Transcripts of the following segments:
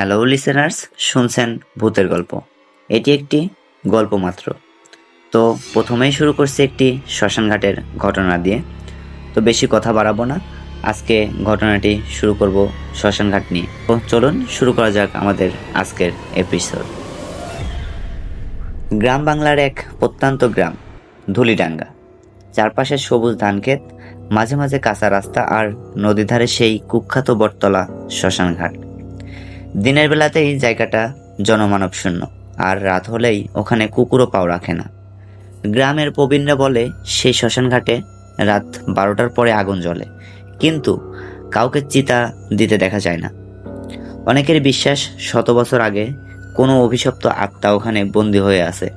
Hello listeners শুনছেন ভূতের গল্প। এটি একটি গল্প মাত্র। তো প্রথমেই শুরু করছি একটি শ্মশানঘাটের ঘটনা দিয়ে। তো বেশি কথা বাড়াবো না। আজকে ঘটনাটি শুরু করব শ্মশানঘাট নিয়ে। তো চলুন শুরু করা যাক আমাদের আজকের এপিসোড গ্রাম বাংলার এক প্রত্যন্ত গ্রাম, ধুলিডাঙ্গা। চারপাশে সবুজ ধানক্ষেত, মাঝে মাঝে কাঁচা রাস্তা আর নদীর ধারে সেই কুখ্যাত বটতলা শ্মশানঘাট। দিনের বেলাতেই জায়গাটা জনমানব শূন্য, আর রাত হলেই ওখানে কুকুরও পাও রাখে না। গ্রামের প্রবীণরা বলে, সেই শ্মশানঘাটে রাত বারোটার পরে আগুন জ্বলে, কিন্তু কাউকে চিতা দিতে দেখা যায় না। অনেকের বিশ্বাস, শত বছর আগে কোনো অভিশপ্ত আত্মা ওখানে বন্দী হয়ে আছে।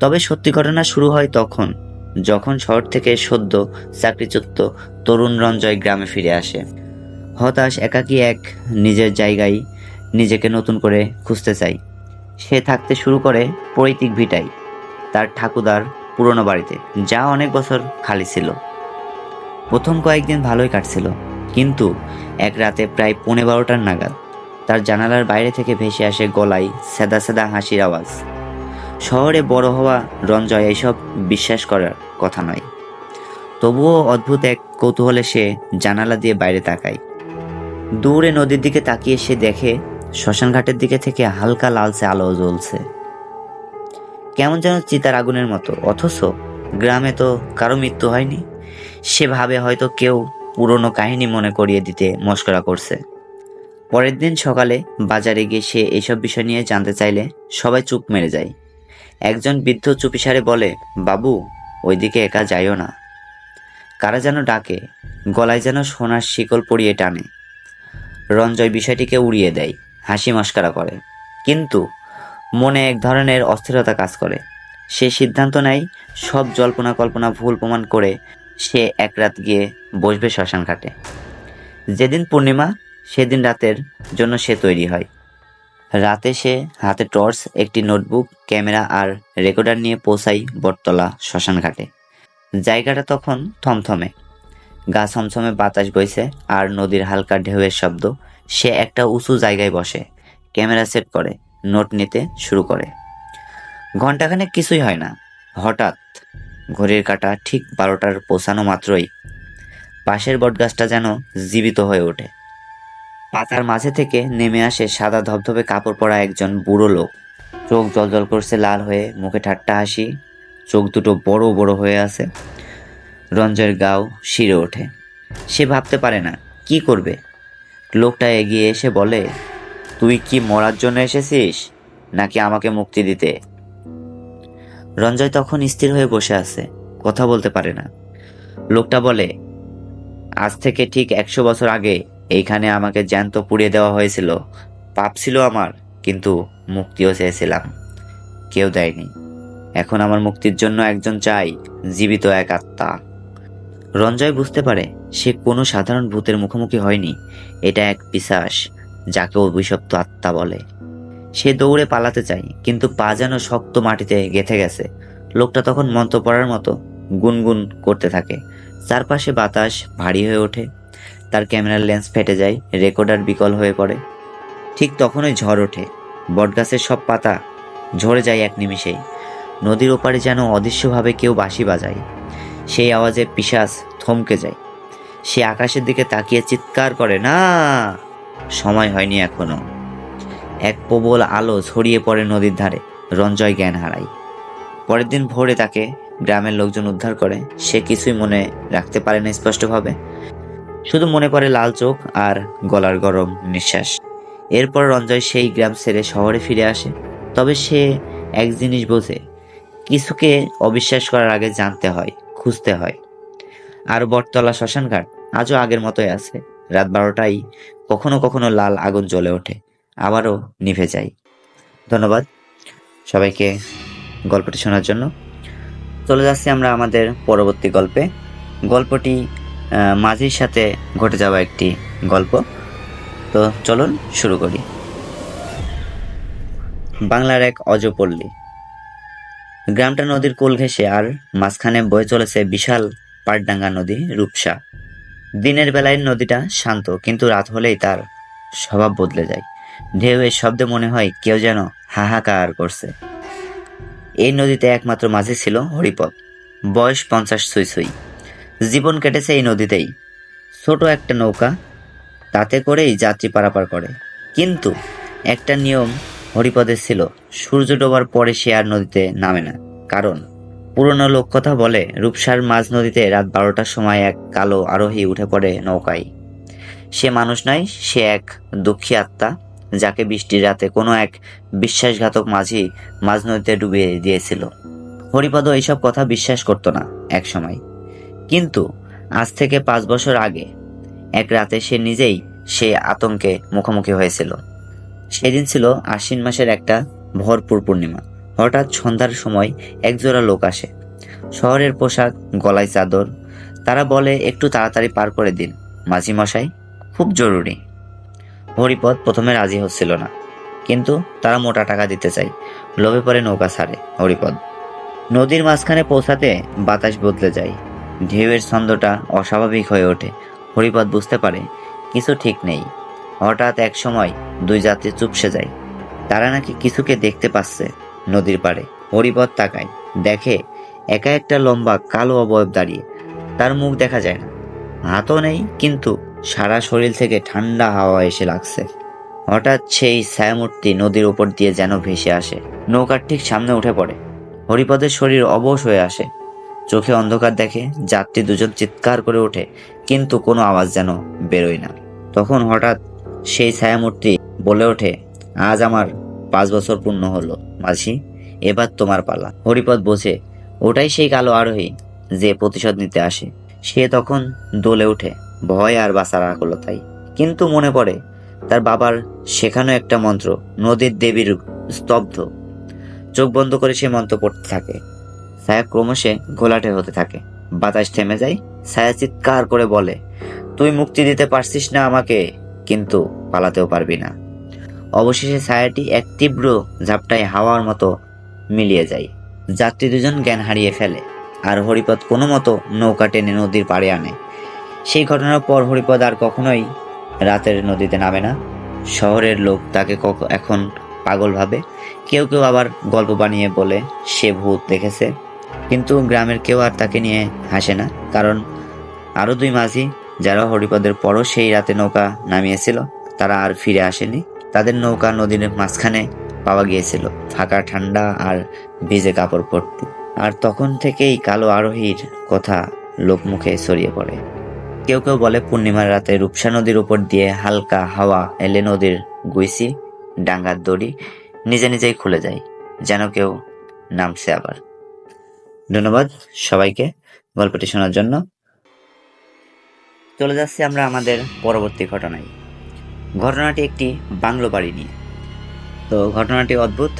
তবে সত্যি ঘটনা শুরু হয় তখন, যখন শহর থেকে সদ্য চাকরিচ্যুত তরুণ রঞ্জয় গ্রামে ফিরে আসে। হতাশ, একাকী এক নিজের জায়গায় নিজেকে নতুন করে খুঁজতে চাই। সে থাকতে শুরু করে পৈতৃক ভিটাই, তার ঠাকুদার পুরনো বাড়িতে, যা অনেক বছর খালি ছিল। প্রথম কয়েকদিন ভালোই কাটছিল, কিন্তু এক রাতে প্রায় পৌনে বারোটার নাগাদ তার জানালার বাইরে থেকে ভেসে আসে গলায় সেদা সেদা হাসির আওয়াজ। শহরে বড় হওয়া রঞ্জয় এইসব বিশ্বাস করার কথা নয়। তবুও অদ্ভুত এক কৌতূহলে সে জানালা দিয়ে বাইরে তাকায়। দূরে নদীর দিকে তাকিয়ে সে দেখে শ্মশানঘাটের দিকে থেকে হালকা লালচে আলো জ্বলছে। কেমন যেন চিতার আগুনের মতো, অথচ গ্রামে তো কারও মৃত্যু হয়নি। সে ভাবে হয়তো কেউ পুরনো কাহিনী মনে করিয়ে দিতে মস্করা করছে। পরের দিন সকালে বাজারে গিয়ে সে এসব বিষয় নিয়ে জানতে চাইলে সবাই চুপ মেরে যায়। একজন বৃদ্ধ চুপিসারে বলে, বাবু, ওইদিকে একা যাইও না। কারা যেন ডাকে, গলায় যেন সোনার শিকল পরিয়ে টানে। রঞ্জয় বিষয়টিকে উড়িয়ে দেয়। হাসি মস্কারা করে। কিন্তু মনে এক ধরনের অস্থিরতা কাজ করে। সে সিদ্ধান্ত নেয়, সব জল্পনা কল্পনা ভুল প্রমাণ করে সে এক রাত গিয়ে বসবে শ্মশান ঘাটে। যেদিন পূর্ণিমা, সেদিন রাতের জন্য সে তৈরি হয়। রাতে সে হাতে টর্চ, একটি নোটবুক, ক্যামেরা আর রেকর্ডার নিয়ে পৌঁছাই বটতলা শ্মশান ঘাটে। জায়গাটা তখন থমথমে। গা ছমছমে বাতাস বইছে আর নদীর হালকা ঢেউয়ের শব্দ সে একটা উঁচু জায়গায় বসে, ক্যামেরা সেট করে, নোট নিতে শুরু করে। ঘন্টাখানেক কিছুই হয় না। হঠাৎ ঘড়ির কাঁটা ঠিক বারোটার পৌঁছানো মাত্রই পাশের বটগাছটা যেন জীবিত হয়ে ওঠে। পাতার মাঝে থেকে নেমে আসে সাদা ধবধবে কাপড় পরা একজন বুড়ো লোক। চোখ জলজল করছে লাল হয়ে, মুখে ঠাট্টা হাসি, চোখ দুটো বড় বড় হয়ে আছে। রঞ্জয়ের গাও শিরে ওঠে। সে ভাবতে পারে না, কি করবে? লোকটা এগিয়ে এসে বলে, তুই কি মরার জন্য এসেছিস? নাকি আমাকে মুক্তি দিতে? রঞ্জয় তখন স্থির হয়ে বসে আছে, কথা বলতে পারে না। লোকটা বলে, আজ থেকে ঠিক একশো বছর আগে এইখানে আমাকে জ্যান্ত পুড়িয়ে দেওয়া হয়েছিল। পাপ ছিল আমার, কিন্তু মুক্তিও চেয়েছিলাম। কেউ দেয়নি। এখন আমার মুক্তির জন্য একজন চাই, জীবিত এক আত্মা। রঞ্জয় বুঝতে পারে সে কোনো সাধারণ ভূতের মুখোমুখি হয়নি। এটা এক পিশাস যাকে অভিশপ্ত আত্মা বলে। সে দৌড়ে পালাতে চায়, কিন্তু পা যেন শক্ত মাটিতে গেথে গেছে। লোকটা তখন মন্ত্র পড়ার মতো গুনগুন করতে থাকে। চারপাশে বাতাস ভারী হয়ে ওঠে। তার ক্যামেরার লেন্স ফেটে যায়, রেকর্ডার বিকল হয়ে পড়ে। ঠিক তখনই ঝড় ওঠে। বটগাছের সব পাতা ঝরে যায় এক নিমিষেই। নদীর ওপারে যেন অদৃশ্যভাবে কেউ বাঁশি বাজায়। সেই আওয়াজে পিশাচ থমকে যায়। সে আকাশের দিকে তাকিয়ে চিৎকার করে, না, সময় হয়নি এখনও। এক প্রবল আলো ছড়িয়ে পড়ে নদীর ধারে, রঞ্জয় জ্ঞান হারায়। পরের দিন ভোরে তাকে গ্রামের লোকজন উদ্ধার করে। সে কিছুই মনে রাখতে পারে না স্পষ্টভাবে। শুধু মনে পড়ে লাল চোখ আর গলার গরম নিঃশ্বাস। এরপর রঞ্জয় সেই গ্রাম ছেড়ে শহরে ফিরে আসে। তবে সে এক জিনিস বোঝে, কিছুকে অবিশ্বাস করার আগে জানতে হয়। খুঁজতে হয়। আর বটতলা শ্মশানঘাট আজও আগের মতোই আছে। রাত বারোটায় কখনো কখনো লাল আগুন জ্বলে ওঠে, আবারও নিভে যায়। ধন্যবাদ সবাইকে গল্পটি শোনার জন্য। চলে যাচ্ছি আমরা আমাদের পরবর্তী গল্পে। গল্পটি মাঝির সাথে ঘটে যাওয়া একটি গল্প। তো চলুন শুরু করি। বাংলার এক অজপল্লী। গ্রামটা নদীর কোল ঘেঁষে আর মাঝখানে বয়ে চলেছে বিশাল পাটডাঙ্গা নদী রূপসা। দিনের বেলায় নদীটা শান্ত, কিন্তু রাত হলেই তার স্বভাব বদলে যায়। ঢেউয়ের শব্দে মনে হয় কেউ যেন হাহাকার করছে। এই নদীতে একমাত্র মাঝি ছিল হরিপদ। বয়স পঞ্চাশ ছুঁই সুই জীবন কেটেছে এই নদীতেই। ছোট একটা নৌকা, তাতে করেই যাত্রী পারাপার করে। কিন্তু একটা নিয়ম হরিপদের ছিল। সূর্য ডোবার পরে সে আর নদীতে নামে না। কারণ? পুরনো লোককথা বলে, রূপসার মাঝ নদীতে রাত বারোটার সময় এক কালো আরোহী উঠে পড়ে নৌকায়। সে মানুষ নয়, সে এক দুঃখী আত্মা, যাকে বৃষ্টির রাতে কোনো এক বিশ্বাসঘাতক মাঝি মাঝ নদীতে ডুবিয়ে দিয়েছিল। হরিপদ এইসব কথা বিশ্বাস করতো না এক সময়। কিন্তু আজ থেকে পাঁচ বছর আগে, এক রাতে সে নিজেই সে আতঙ্কে মুখোমুখি হয়েছিল। সেদিন ছিল আশ্বিন মাসের একটা ভরপুর পূর্ণিমা। হঠাৎ সন্ধ্যার সময় একজোড়া লোক আসে। শহরের পোশাক, গলায় চাদর। তারা বলে, একটু তাড়াতাড়ি পার করে দিন। মাঝি মশাই খুব জরুরি। হরিপদ প্রথমে রাজি হচ্ছিল না। কিন্তু তারা মোটা টাকা দিতে চাই লোভে পরে নৌকা ছাড়ে হরিপদ। নদীর মাঝখানে পৌঁছাতে বাতাস বদলে যায়। ঢেউয়ের ছন্দটা অস্বাভাবিক হয়ে ওঠে। হরিপদ বুঝতে পারে, কিছু ঠিক নেই। হঠাৎ এক সময় দুই যাত্রী চুপসে যায়। তারা নাকি কিছুকে দেখতে পাচ্ছে নদীর পাড়ে। হরিপথ তাকায়, দেখে একা একটা লম্বা কালো অবয়ব দাঁড়িয়ে। তার মুখ দেখা যায় না। হাতও নেই, কিন্তু সারা শরীর থেকে ঠান্ডা হাওয়া এসে লাগছে। হঠাৎ সেই ছায়ামূর্তি নদীর উপর দিয়ে যেন ভেসে আসে। নৌকার ঠিক সামনে উঠে পড়ে। হরিপদের শরীর অবশ হয়ে আসে। চোখে অন্ধকার দেখে যাত্রী দুজন চিৎকার করে ওঠে, কিন্তু কোনো আওয়াজ যেন বেরোয় না। তখন হঠাৎ সেই ছায়ামূর্তি বলে ওঠে, আজ আমার পাঁচ বছর পূর্ণ হলো মাঝি এবার তোমার পালা। হরিপদ বোঝে, ওটাই সেই কালো আরোহী যে প্রতিশোধ নিতে আসে। সে তখন দোলে ওঠে, ভয় আর বাঁচার আকুলতাই কিন্তু মনে পড়ে, তার বাবার শেখানো একটা মন্ত্র, নদীর দেবীর স্তব্ধ। চোখ বন্ধ করে সে মন্ত্র পড়তে থাকে। ছায়া ক্রমশে ঘোলাটে হতে থাকে। বাতাস থেমে যায়, ছায়া চিৎকার করে বলে, তুই মুক্তি দিতে পারছিস না আমাকে। কিন্তু পালাতেও পারবি না। অবশেষে ছায়াটি এক তীব্র ঝাপটায় হাওয়ার মতো মিলিয়ে যায়। যাত্রী দুজন জ্ঞান হারিয়ে ফেলে আর হরিপদ কোনো মতো নৌকা টেনে নদীর পাড়ে আনে। সেই ঘটনার পর হরিপদ আর কখনোই রাতের নদীতে নামে না। শহরের লোক তাকে এখন পাগল ভাবে। কেউ কেউ আবার গল্প বানিয়ে বলে, সে ভূত দেখেছে। কিন্তু গ্রামের কেউ আর তাকে নিয়ে হাসে না, কারণ আরও দুই মাঝি যারা হরিপদের পরও সেই রাতে নৌকা নামিয়েছিল, তারা আর ফিরে আসেনি। তাদের নৌকা নদীর মাঝখানে পাওয়া গিয়েছিল, ফাঁকা ঠান্ডা আর ভিজে কাপড় পরত। আর তখন থেকেই কালো আরোহীর কথা লোকমুখে ছড়িয়ে পড়ে। কেউ কেউ বলে পূর্ণিমার রাতে রূপসা নদীর উপর দিয়ে হালকা হাওয়া এলে নদীর গুইসি, ডাঙ্গার দড়ি নিজে নিজেই খুলে যায়, যেন কেউ নামছে আবার। ধন্যবাদ সবাইকে গল্পটি শোনার জন্য। চলে যাচ্ছি আমরা আমাদের পরবর্তী ঘটনায়। ঘটনাটি একটি বাংলো বাড়ি নিয়ে। তো ঘটনাটি অদ্ভুত,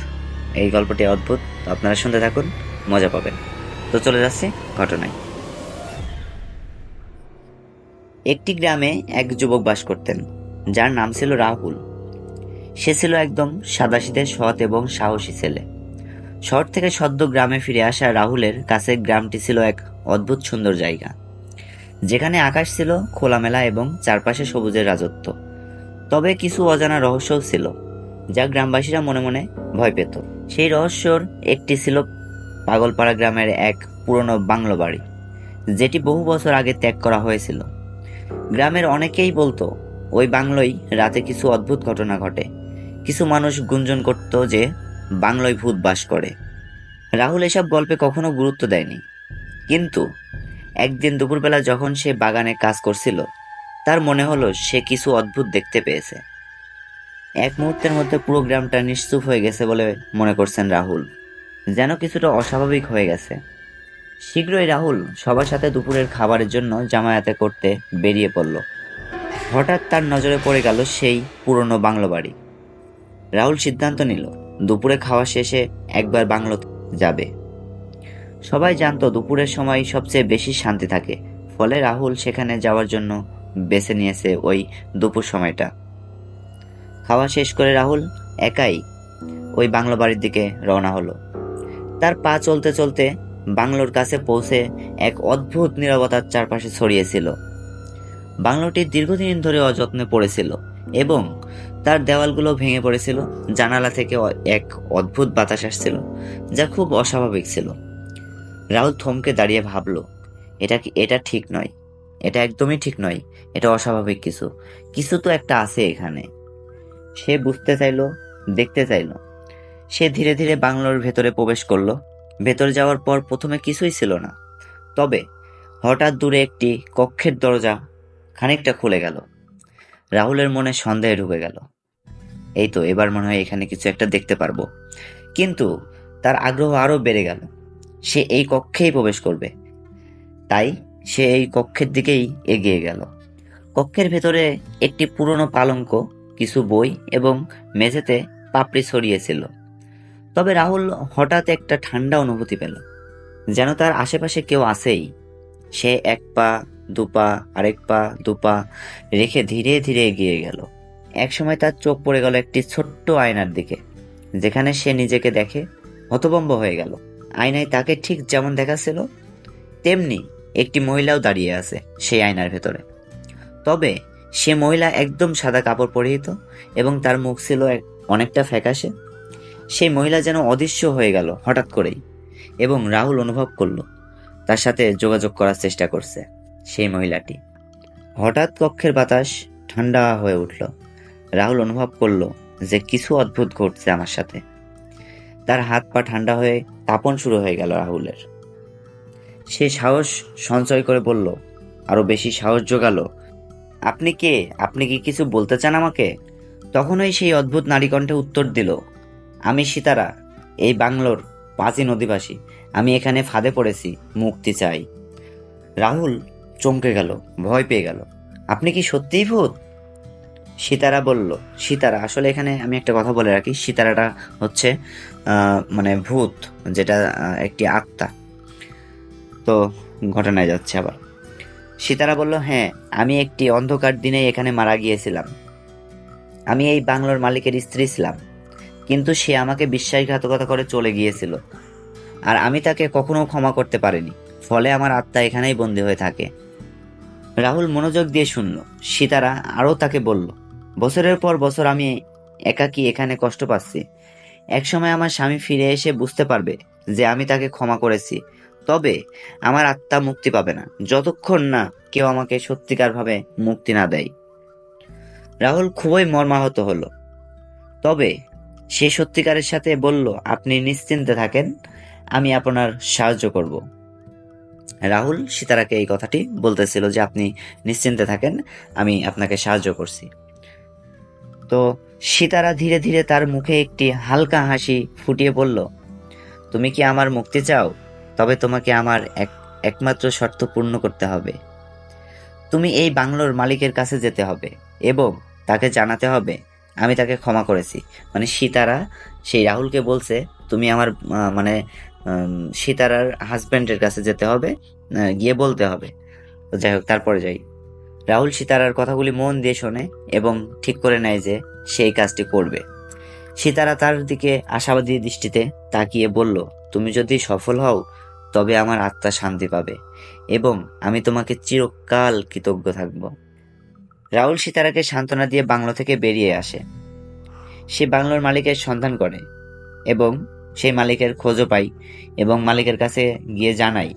এই গল্পটি অদ্ভুত আপনারা শুনতে থাকুন, মজা পাবেন। তো চলে যাচ্ছি ঘটনায়। একটি গ্রামে এক যুবক বাস করতেন, যার নাম ছিল রাহুল। সে ছিল একদম সাদাসিধে, সৎ এবং সাহসী ছেলে। শহর থেকে সদ্য গ্রামে ফিরে আসা রাহুলের কাছে গ্রামটি ছিল এক অদ্ভুত সুন্দর জায়গা। যেখানে আকাশ ছিল খোলামেলা এবং চারপাশে সবুজের রাজত্ব। তবে কিছু অজানা রহস্যও ছিল, যা গ্রামবাসীরা মনে মনে ভয় পেত। সেই রহস্যর একটি ছিল পাগলপাড়া গ্রামের এক পুরনো বাংলো বাড়ি, যেটি বহু বছর আগে ত্যাগ করা হয়েছিল। গ্রামের অনেকেই বলতো, ওই বাংলোয় রাতে কিছু অদ্ভুত ঘটনা ঘটে। কিছু মানুষ গুঞ্জন করত যে বাংলোয় ভূত বাস করে। রাহুল এসব গল্পে কখনো গুরুত্ব দেয়নি। কিন্তু একদিন দুপুরবেলা যখন সে বাগানে কাজ করছিল, তার মনে হলো সে কিছু অদ্ভুত দেখতে পেয়েছে। এক মুহূর্তের মধ্যে পুরো গ্রামটা নিশ্চুপ হয়ে গেছে বলে মনে করছেন রাহুল, যেন কিছুটা অস্বাভাবিক হয়ে গেছে। শীঘ্রই রাহুল সবার সাথে দুপুরের খাবারের জন্য জামায়াতে করতে বেরিয়ে পড়ল। হঠাৎ তার নজরে পড়ে গেল সেই পুরনো বাংলো বাড়ি। রাহুল সিদ্ধান্ত নিল, দুপুরে খাওয়া শেষে একবার বাংলো যাবে। সবাই জানতো দুপুরের সময় সবচেয়ে বেশি শান্তি থাকে, ফলে রাহুল সেখানে যাওয়ার জন্য বেছে নিয়েছে ওই দুপুর সময়টা। খাওয়া শেষ করে রাহুল একাই ওই বাংলো বাড়ির দিকে রওনা হলো। তার পা চলতে চলতে বাংলোর কাছে পৌঁছে এক অদ্ভুত নীরবতার চারপাশে ছড়িয়েছিল বাংলোটি দীর্ঘদিন ধরে অযত্নে পড়েছিল এবং তার দেওয়ালগুলো ভেঙে পড়েছিল, জানালা থেকে এক অদ্ভুত বাতাস আসছিল, যা খুব অস্বাভাবিক ছিল। রাহুল থমকে দাঁড়িয়ে ভাবল, এটা কি, এটা ঠিক নয়। এটা একদমই ঠিক নয়। এটা অস্বাভাবিক কিছু। কিছু তো একটা আছে এখানে। সে বুঝতে চাইলো, দেখতে চাইলো। সে ধীরে ধীরে বাংলোর ভেতরে প্রবেশ করল। ভেতরে যাওয়ার পর প্রথমে কিছুই ছিল না। তবে হঠাৎ দূরে একটি কক্ষের দরজা খানিকটা খুলে গেল। রাহুলের মনে সন্দেহে ঢুকে গেল। এই তো, এবার মনে হয় এখানে কিছু একটা দেখতে পারব। কিন্তু তার আগ্রহ আরও বেড়ে গেল। সে এই কক্ষেই প্রবেশ করবে। তাই সে এই কক্ষের দিকেই এগিয়ে গেল। কক্ষের ভেতরে একটি পুরনো পালঙ্ক, কিছু বই এবং মেঝেতে পাপড়ি ছড়িয়েছিল। তবে রাহুল হঠাৎ একটা ঠান্ডা অনুভূতি পেল, যেন তার আশেপাশে কেউ আছেই। সে এক পা, দু পা, আরেক পা, দু পা রেখে ধীরে ধীরে এগিয়ে গেল। একসময় তার চোখ পড়ে গেল একটি ছোট্ট আয়নার দিকে, যেখানে সে নিজেকে দেখে হতভম্ব হয়ে গেল। আয়নায় তাকে ঠিক যেমন দেখাচ্ছিল, তেমনি একটি মহিলাও দাঁড়িয়ে আছে সেই আয়নার ভেতরে। তবে সে মহিলা একদম সাদা কাপড় পরিহিত এবং তার মুখ ছিল অনেকটা ফ্যাকাশে। সেই মহিলা যেন অদৃশ্য হয়ে গেল হঠাৎ করেই এবং রাহুল অনুভব করল, তার সাথে যোগাযোগ করার চেষ্টা করছে সেই মহিলাটি। হঠাৎ কক্ষের বাতাস ঠান্ডা হয়ে উঠল। রাহুল অনুভব করল যে কিছু অদ্ভুত ঘটছে আমার সাথে। তার হাত পা ঠান্ডা হয়ে তাপন শুরু হয়ে গেল রাহুলের। সে সাহস সঞ্চয় করে বলল, আরও বেশি সাহস জোগালো। আপনি কে? আপনি কি কিছু বলতে চান আমাকে? তখনই সেই অদ্ভুত নারীকণ্ঠে উত্তর দিল, আমি সীতারা, এই বাংলোর পাঁচই নদীবাসী। আমি এখানে ফাঁদে পড়েছি, মুক্তি চাই। রাহুল চমকে গেল, ভয় পেয়ে গেল, আপনি কি সত্যিই ভূত? সীতারা বলল, সীতারা, আসলে এখানে আমি একটা কথা বলে রাখি। সীতারাটা হচ্ছে মানে ভূত, যেটা একটি আত্মা। তো ঘটনায় যাচ্ছে আবার। সীতারা বলল হ্যাঁ আমি একটি অন্ধকার দিনে এখানে মারা গিয়েছিলাম। আমি এই বাংলোর মালিকের স্ত্রী ছিলাম। কিন্তু সে আমাকে বিশ্বাসঘাতকতা করে চলে গিয়েছিল। আর আমি তাকে কখনো ক্ষমা করতে পারিনি। ফলে আমার আত্মা এখানেই বন্দী হয়ে থাকে। রাহুল মনোযোগ দিয়ে শুনল। সীতারা আরও তাকে বলল বছরের পর বছর আমি একাকী এখানে কষ্ট পাচ্ছি। একসময় আমার স্বামী ফিরে এসে বুঝতে পারবে যে আমি তাকে ক্ষমা করেছি। তবে আমার আত্মা মুক্তি পাবে না। যতক্ষণ না কেউ আমাকে সত্যিকারভাবে মুক্তি না দেয়। রাহুল খুবই মর্মাহত হলো। তবে সে সত্যিকারের সাথে বলল, আপনি নিশ্চিন্তে থাকেন, আমি আপনার সাহায্য করব। রাহুল সীতারাকে এই কথাটি বলতেছিল যে, আপনি নিশ্চিন্তে থাকেন, আমি আপনাকে সাহায্য করছি। তো সীতারা ধীরে ধীরে তার মুখে একটি হালকা হাসি ফুটিয়ে বলল, তুমি কি আমার মুক্তি চাও? তবে তোমাকে আমার এক, একমাত্র শর্ত পূর্ণ করতে হবে। তুমি এই বাংলোর মালিকের কাছে যেতে হবে এবং তাকে জানাতে হবে, আমি তাকে ক্ষমা করেছি। মানে সীতারা, সেই রাহুলকে বলছে, তুমি আমার মানে সীতারার হাজব্যান্ডের কাছে যেতে হবে গিয়ে বলতে হবে। যাই হোক, তারপরে যাই। রাহুল সীতারার কথাগুলি মন দিয়ে শোনে এবং ঠিক করে নেয় যে সেই কাজটি করবে। সীতারা তার দিকে আশাবাদী দৃষ্টিতে তাকিয়ে বলল, তুমি যদি সফল হও, তবে আমার আত্মা শান্তি পাবে এবং আমি তোমাকে চিরকাল কৃতজ্ঞ থাকব। রাহুল সীতারাকে সান্ত্বনা দিয়ে বাংলো থেকে বেরিয়ে আসে। সে বাংলোর মালিকের সন্ধান করে এবং সেই মালিকের খোঁজও পাই এবং মালিকের কাছে গিয়ে জানাই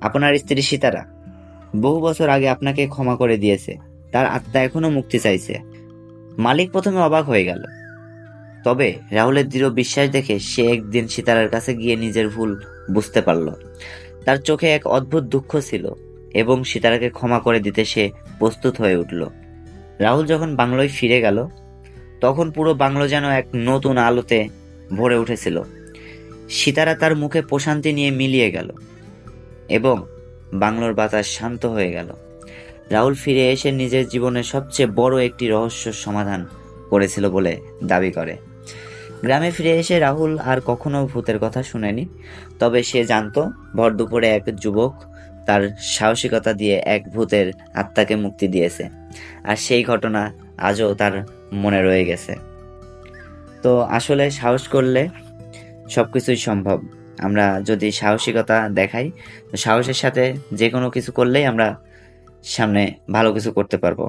আপনার স্ত্রী সীতারা বহু বছর আগে আপনাকে ক্ষমা করে দিয়েছে। তার আত্মা এখনও মুক্তি চাইছে। মালিক প্রথমে অবাক হয়ে গেল। তবে রাহুলের দৃঢ় বিশ্বাস দেখে সে একদিন সীতারার কাছে গিয়ে নিজের ভুল বুঝতে পারল। তার চোখে এক অদ্ভুত দুঃখ ছিল এবং সীতারাকে ক্ষমা করে দিতে সে প্রস্তুত হয়ে উঠল। রাহুল যখন বাংলোয় ফিরে গেল, তখন পুরো বাংলো যেন এক নতুন আলোতে ভরে উঠেছিল। সীতারা তার মুখে প্রশান্তি নিয়ে মিলিয়ে গেল এবং বাংলোর বাতাস শান্ত হয়ে গেল। রাহুল ফিরে এসে নিজের জীবনের সবচেয়ে বড় একটি রহস্য সমাধান করেছিল বলে দাবি করে। গ্রামে ফিরে এসে রাহুল আর কখনো ভূতের কথা শুনেনি, তবে সে জানত ভর দুপুরে এক যুবক তার সাহসিকতা দিয়ে এক ভূতের আত্মাকে মুক্তি দিয়েছে, আর সেই ঘটনা আজও তার মনে রয়ে গেছে। তো আসলে সাহস করলে সবকিছুই সম্ভব। আমরা যদি সাহসিকতা দেখাই, তো সাহসের সাথে যে কোনো কিছু করলেই আমরা সামনে ভালো কিছু করতে পারব।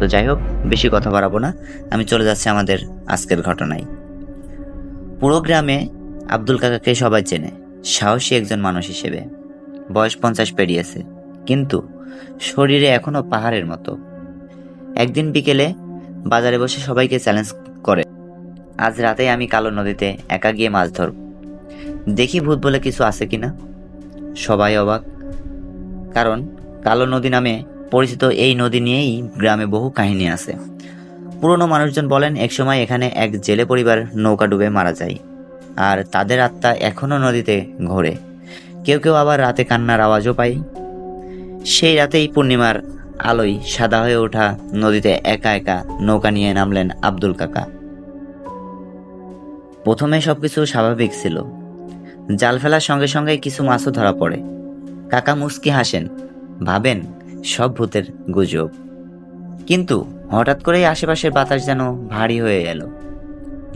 তো যাই হোক, বেশি কথা বাড়াবো না। আমি চলে যাচ্ছি আমাদের আজকের ঘটনায়। পুরো গ্রামে আব্দুল কাকাকে সবাই চেনে। সাহসী একজন মানুষ হিসেবে। বয়স পঞ্চাশ পেরিয়েছে, কিন্তু শরীরে এখনও পাহাড়ের মতো। একদিন বিকেলে বাজারে বসে সবাইকে চ্যালেঞ্জ করে। আজ রাতে আমি কালো নদীতে একা গিয়ে মাছ ধরব দেখি ভূত বলে কিছু আছে কি না সবাই অবাক, কারণ কালো নদী নামে পরিচিত এই নদী নিয়েই গ্রামে বহু কাহিনী আছে। পুরনো মানুষজন বলেন, একসময় এখানে এক জেলে পরিবার নৌকা ডুবে মারা যায়। আর তাদের আত্মা এখনও নদীতে ঘোরে। কেউ কেউ আবার রাতে কান্নার আওয়াজও পায়। সেই রাতেই পূর্ণিমার আলোয় সাদা হয়ে ওঠা নদীতে একা একা নৌকা নিয়ে নামলেন আব্দুল কাকা। প্রথমে সবকিছু স্বাভাবিক ছিল। জাল ফেলার সঙ্গে সঙ্গে কিছু মাছও ধরা পড়ে। কাকা মুস্কি হাসেন। ভাবেন, সব ভূতের গুজব। কিন্তু হঠাৎ করেই আশেপাশের বাতাস যেন ভারী হয়ে এলো।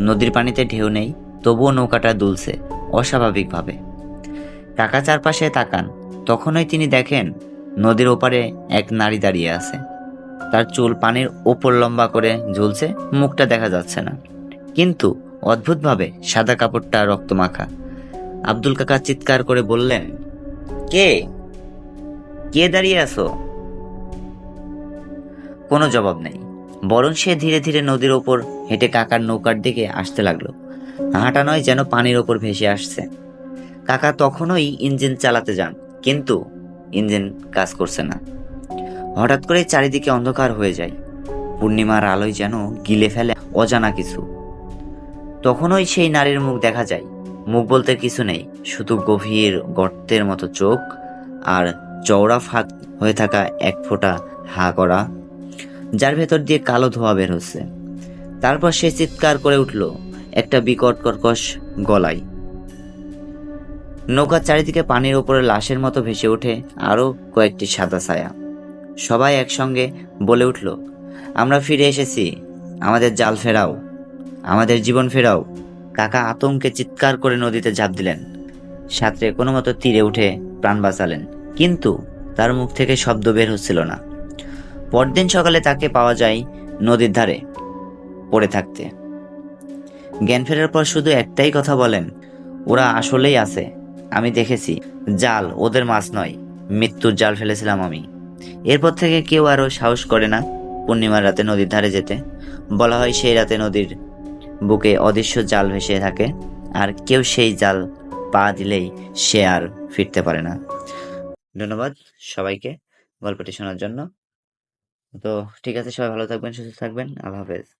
নদীর পানিতে ঢেউ নেই। তবুও নৌকাটা দুলছে, অস্বাভাবিকভাবে। কাকা চারপাশে তাকান, তখনই তিনি দেখেন নদীর ওপারে এক নারী দাঁড়িয়ে আছে। তার চুল পানির ওপর লম্বা করে ঝুলছে, মুখটা দেখা যাচ্ছে না। কিন্তু অদ্ভুতভাবে সাদা কাপড়টা রক্তমাখা। আব্দুল কাকা চিৎকার করে বললেন, কে? কে দাঁড়িয়ে আছো? কোনো জবাব নেই। বরং সে ধীরে ধীরে নদীর ওপর হেঁটে কাকার নৌকার দিকে আসতে লাগল। হাঁটা নয় যেন পানির ওপর ভেসে আসছে। কাকা তখনই ইঞ্জিন চালাতে যান, কিন্তু ইঞ্জিন কাজ করছে না। হঠাৎ করে চারিদিকে অন্ধকার হয়ে যায়। পূর্ণিমার আলোয় যেন গিলে ফেলে অজানা কিছু। তখনই সেই নারীর মুখ দেখা যায়। মুখ বলতে কিছু নেই, শুধু গভীর গর্তের মতো চোখ আর চওড়া ফাঁক হয়ে থাকা এক ফোঁটা হা করা, যার ভেতর দিয়ে কালো ধোয়া বের হচ্ছে। তারপর সে চিৎকার করে উঠল একটা বিকট কর্কশ গলায়। নৌকার চারিদিকে পানির ওপরে লাশের মতো ভেসে ওঠে আরও কয়েকটি সাদা ছায়া। সবাই একসঙ্গে বলে উঠল, আমরা ফিরে এসেছি। আমাদের জাল ফেরাও। আমাদের জীবন ফেরাও। কাকা আতঙ্কে চিৎকার করে নদীতে ঝাঁপ দিলেন। সাঁতরে কোনো মতো তীরে উঠে প্রাণ বাঁচালেন। কিন্তু তার মুখ থেকে শব্দ বের হচ্ছিল না। পরদিন সকালে তাকে পাওয়া যায় নদীর ধারে পড়ে থাকতে। জ্ঞান ফেরার পর শুধু একটাই কথা বলেন, ওরা আসলেই আছে। আমি দেখেছি, জাল ওদের মাছ নয়, মৃত্যুর জাল ফেলেছিলাম আমি। এরপর থেকে কেউ আরও সাহস করে না পূর্ণিমার রাতে নদীর ধারে যেতে। বলা হয় সেই রাতে নদীর বুকে অদৃশ্য জাল ভেসে থাকে, আর কেউ সেই জাল পা দিলেই সে আর ফিরতে পারে না। ধন্যবাদ সবাইকে গল্পটি শোনার জন্য। তো ঠিক আছে, সবাই ভালো থাকবেন, সুস্থ থাকবেন। আল্লাহ হাফেজ।